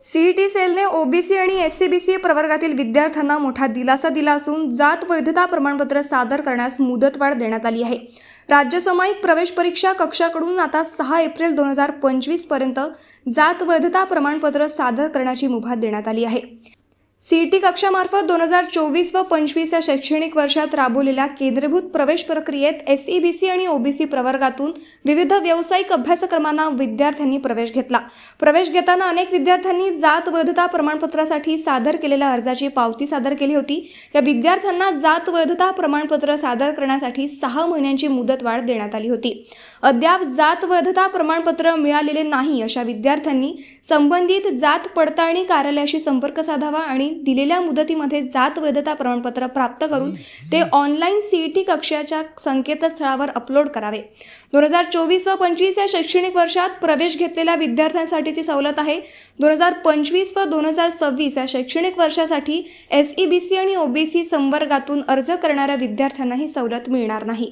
सेलने ओबीसी आणि एससीबीसी प्रवर्गातील विद्यार्थ्यांना मोठा दिलासा दिला असून जात वैधता प्रमाणपत्र सादर करण्यास मुदतवाढ देण्यात आली आहे. राज्य सामायिक प्रवेश परीक्षा कक्षाकडून आता सहा एप्रिल दोन हजार पंचवीसपर्यंत जात वैधता प्रमाणपत्र सादर करण्याची मुभा देण्यात आली आहे. सी टी कक्षामार्फत दोन हजार चोवीस व पंचवीस या शैक्षणिक वर्षात राबवलेल्या केंद्रभूत प्रवेश प्रक्रियेत एस ई बी सी आणि ओबीसी प्रवर्गातून विविध व्यावसायिक अभ्यासक्रमांना विद्यार्थ्यांनी प्रवेश घेतला. प्रवेश घेताना अनेक विद्यार्थ्यांनी जात वैधता प्रमाणपत्रासाठी सादर केलेल्या अर्जाची पावती सादर केली होती. या विद्यार्थ्यांना जात वैधता प्रमाणपत्र सादर करण्यासाठी सहा महिन्यांची मुदतवाढ देण्यात आली होती. अद्याप जात वैधता प्रमाणपत्र मिळालेले नाही अशा विद्यार्थ्यांनी संबंधित जात पडताळणी कार्यालयाशी संपर्क साधावा आणि दिलेल्या मुदतीमध्ये जात वैधता प्रमाणपत्र प्राप्त करून ते ऑनलाईन सीईटी कक्षाच्या संकेतस्थळावर अपलोड करावे. दोन हजार चोवीस व पंचवीस या शैक्षणिक वर्षात प्रवेश घेतलेल्या विद्यार्थ्यांसाठीची सवलत आहे. दोन हजार पंचवीस व दोन हजार सव्वीस या शैक्षणिक वर्षासाठी एस ई बी सी आणि ओबीसी संवर्गातून अर्ज करणाऱ्या विद्यार्थ्यांना ही सवलत मिळणार नाही.